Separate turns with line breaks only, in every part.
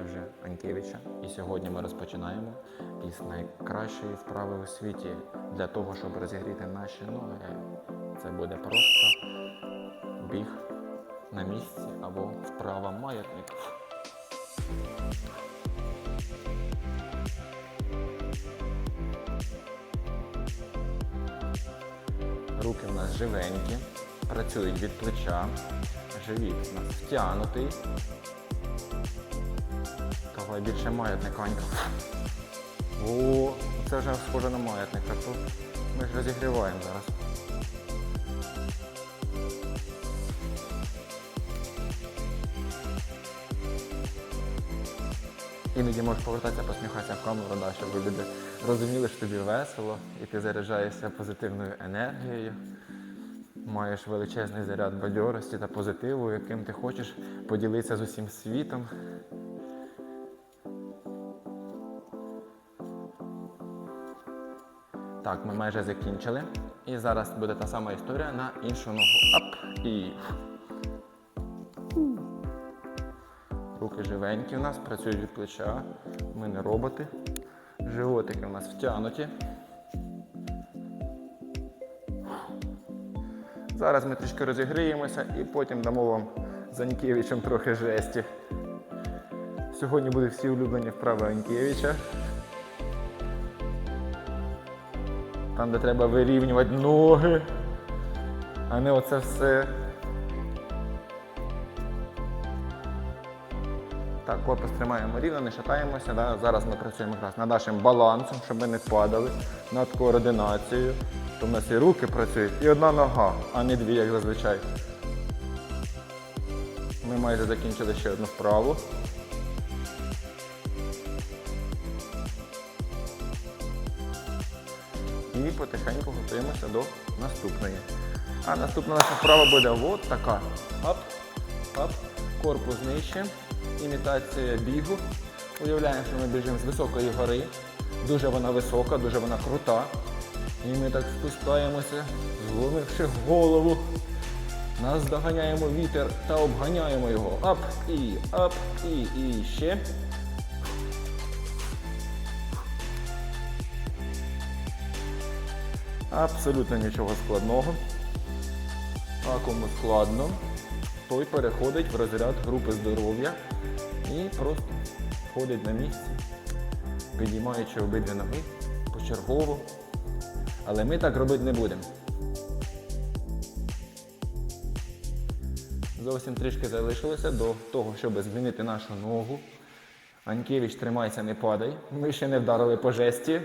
роботи вже Анькевича. І сьогодні ми розпочинаємо із найкращої вправи у світі для того, щоб розігріти наші ноги. Це буде просто біг на місці або вправа маятник. Руки у нас живенькі, працюють від плеча, живіт у нас втягнутий. Давай більше маятник, Анька. О, це вже схоже на маятник, а то ми ж розігріваємо зараз. Іноді можеш повертатися, посміхатися в камеру, да, щоб люди розуміли, що тобі весело і ти заряджаєшся позитивною енергією. Маєш величезний заряд бадьорості та позитиву, яким ти хочеш поділитися з усім світом. Так, ми майже закінчили. І зараз буде та сама історія на іншу ногу. Ап і. Руки живенькі у нас, працюють від плеча. Ми не роботи. Животики у нас втягнуті. Зараз ми трішки розігріємося і потім дамо вам з Анькевичем трохи жесті. Сьогодні будуть всі улюблені вправи Анькевича. Там, де треба вирівнювати ноги, а не оце все. Так, корпус тримаємо рівно, не шатаємося. Да? Зараз ми працюємо якраз над нашим балансом, щоб ми не падали, над координацією. То в нас і руки працюють, і одна нога, а не дві, як зазвичай. Ми майже закінчили ще одну вправу. Потихеньку готуємося до наступної. А наступна наша вправа буде от така. Ап, ап, корпус нижче, імітація бігу. Уявляємо, що ми біжимо з високої гори. Дуже вона висока, дуже вона крута. І ми так спускаємося, зломивши голову. Нас доганяємо вітер та обганяємо його. Ап і ап і і ще. Абсолютно нічого складного. А кому складно, той переходить в розряд групи здоров'я і просто ходить на місці, підіймаючи обидві ноги почергово. Але ми так робити не будемо. Зовсім трішки залишилося до того, щоб змінити нашу ногу. Анькевич, тримайся, не падай. Ми ще не вдарили по жесті.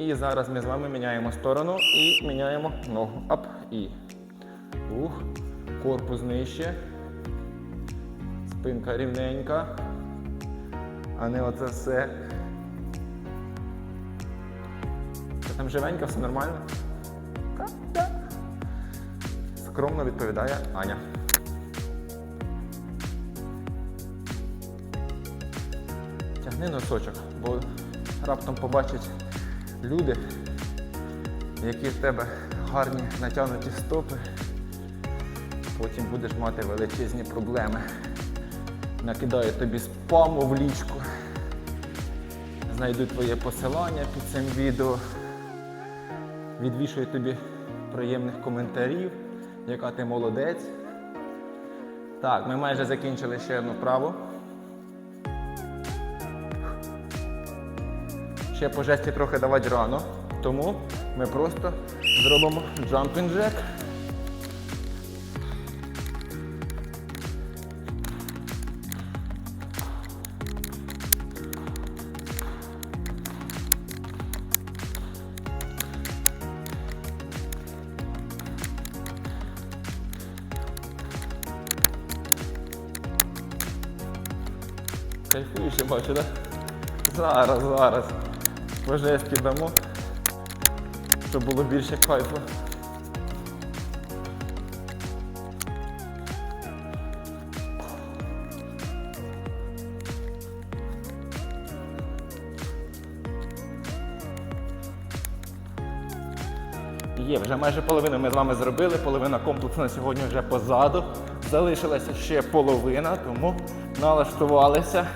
І зараз ми з вами міняємо сторону і міняємо ногу. Ап і. Ух. Корпус нижче. Спинка рівненька. А не оце все. Що там живенько, все нормально? Так, так. Скромно відповідає Аня. Тягни носочок, бо раптом побачать люди, які в тебе гарні натягнуті стопи, потім будеш мати величезні проблеми. Накидають тобі спаму в лічку, знайдуть твоє посилання під цим відео, відвішують тобі приємних коментарів, яка ти молодець. Так, ми майже закінчили ще одну вправу. Ще по жесті трохи давати рано, тому ми просто зробимо jumping jack. Кайфуєш, я бачу, так? Зараз, зараз. По жесті дамо, щоб було більше кайфу. Є, вже майже половину ми з вами зробили, половина комплексу на сьогодні вже позаду. Залишилася ще половина, тому налаштувалися.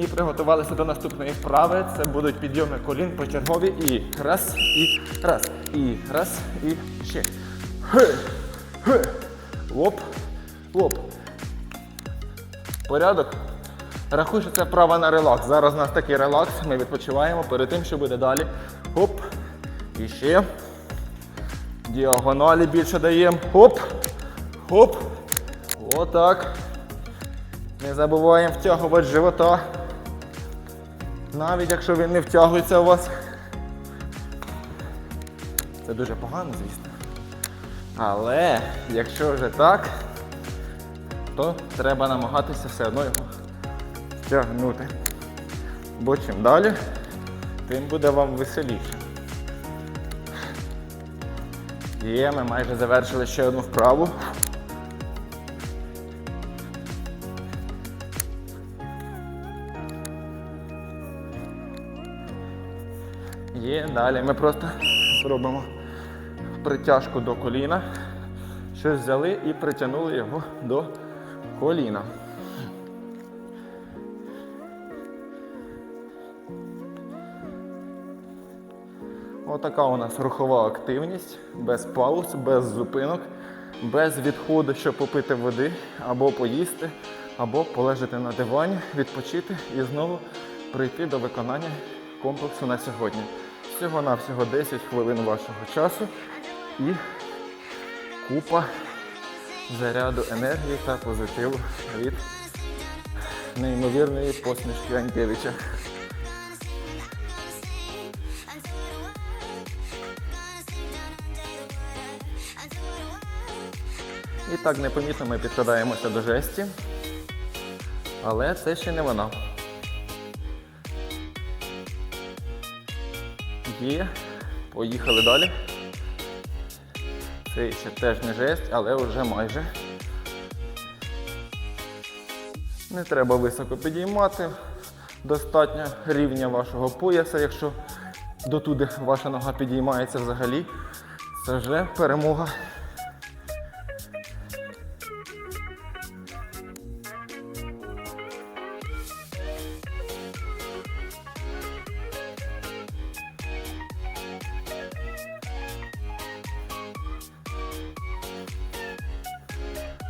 І приготувалися до наступної вправи. Це будуть підйоми колін почергові. І раз, і раз, і раз, і ще. Хе, хе. Оп, оп. Порядок. Рахуй, що це вправа на релакс. Зараз у нас такий релакс. Ми відпочиваємо перед тим, що буде далі. Оп. І ще. Діагоналі більше даємо. Хоп. Хоп. Отак. Не забуваємо втягувати живота. Навіть якщо він не втягується у вас. Це дуже погано, звісно. Але якщо вже так, то треба намагатися все одно його втягнути. Бо чим далі, тим буде вам веселіше. Є, ми майже завершили ще одну вправу. Далі ми просто зробимо притяжку до коліна. Щось взяли і притягнули його до коліна. Отака у нас рухова активність, без пауз, без зупинок, без відходу, щоб попити води, або поїсти, або полежати на дивані, відпочити і знову прийти до виконання комплексу на сьогодні. Всього-навсього 10 хвилин вашого часу і купа заряду енергії та позитиву від неймовірної посмішки Анькевича. І так непомітно ми підкладаємося до жесті. Але це ще не вона. Є. Поїхали далі. Це ще теж не жесть, але вже майже. Не треба високо підіймати. Достатньо рівня вашого пояса, якщо дотуди ваша нога підіймається взагалі. Це вже перемога.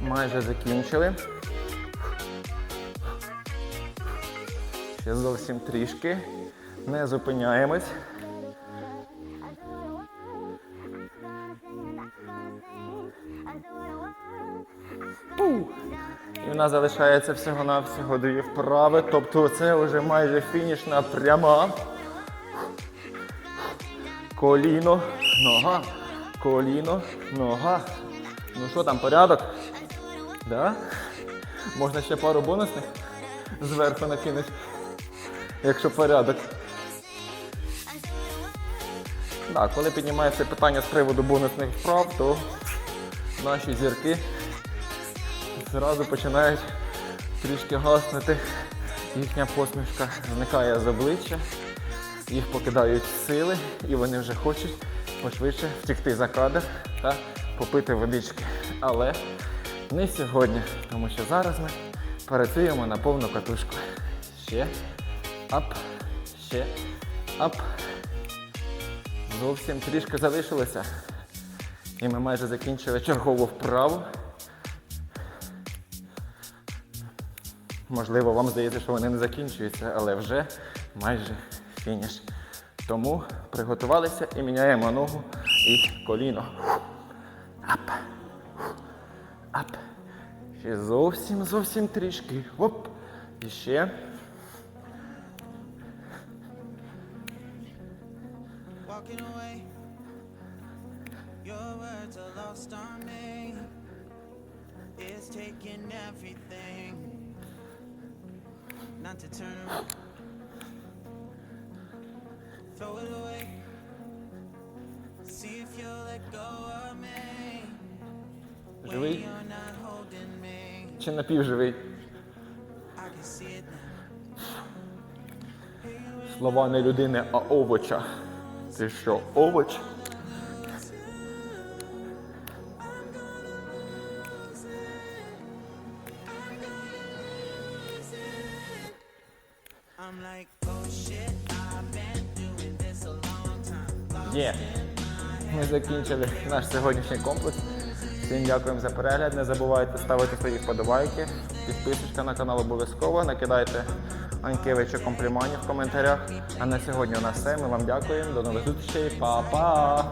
Майже закінчили. Ще зовсім трішки. Не зупиняємось. І в нас залишається всього-навсього дві вправи. Тобто це вже майже фінішна пряма. Коліно, нога, коліно, нога. Ну що там, порядок? Да? Можна ще пару бонусних зверху накинути, якщо порядок. Так, коли піднімається питання з приводу бонусних вправ, то наші зірки зразу починають трішки гаснути. Їхня посмішка зникає з обличчя, їх покидають сили і вони вже хочуть пошвидше втекти за кадр та попити водички. Але не сьогодні, тому що зараз ми працюємо на повну катушку. Ще ап, ще ап. Зовсім трішки залишилося. І ми майже закінчили чергову вправу. Можливо, вам здається, що вони не закінчуються, але вже майже фініш. Тому приготувалися і міняємо ногу і коліно. Ще зовсім зовсім трішки. Оп. І ще.
walking away. Your words are lost on me. It's taking everything not to turn around. Throw it away. See if you'll let go of me when
Живий
you're not holding
ще напівживий. Слова не людини, а овоча. Ти що, овоч? Є, yeah. ми закінчили наш сьогоднішній комплекс. Всім дякуємо за перегляд. Не забувайте ставити свої вподобайки. Підписочка на канал обов'язково. Накидайте Анькевичу компліманів в коментарях. А на сьогодні у нас все. Ми вам дякуємо. До нових зустрічей. Па-па!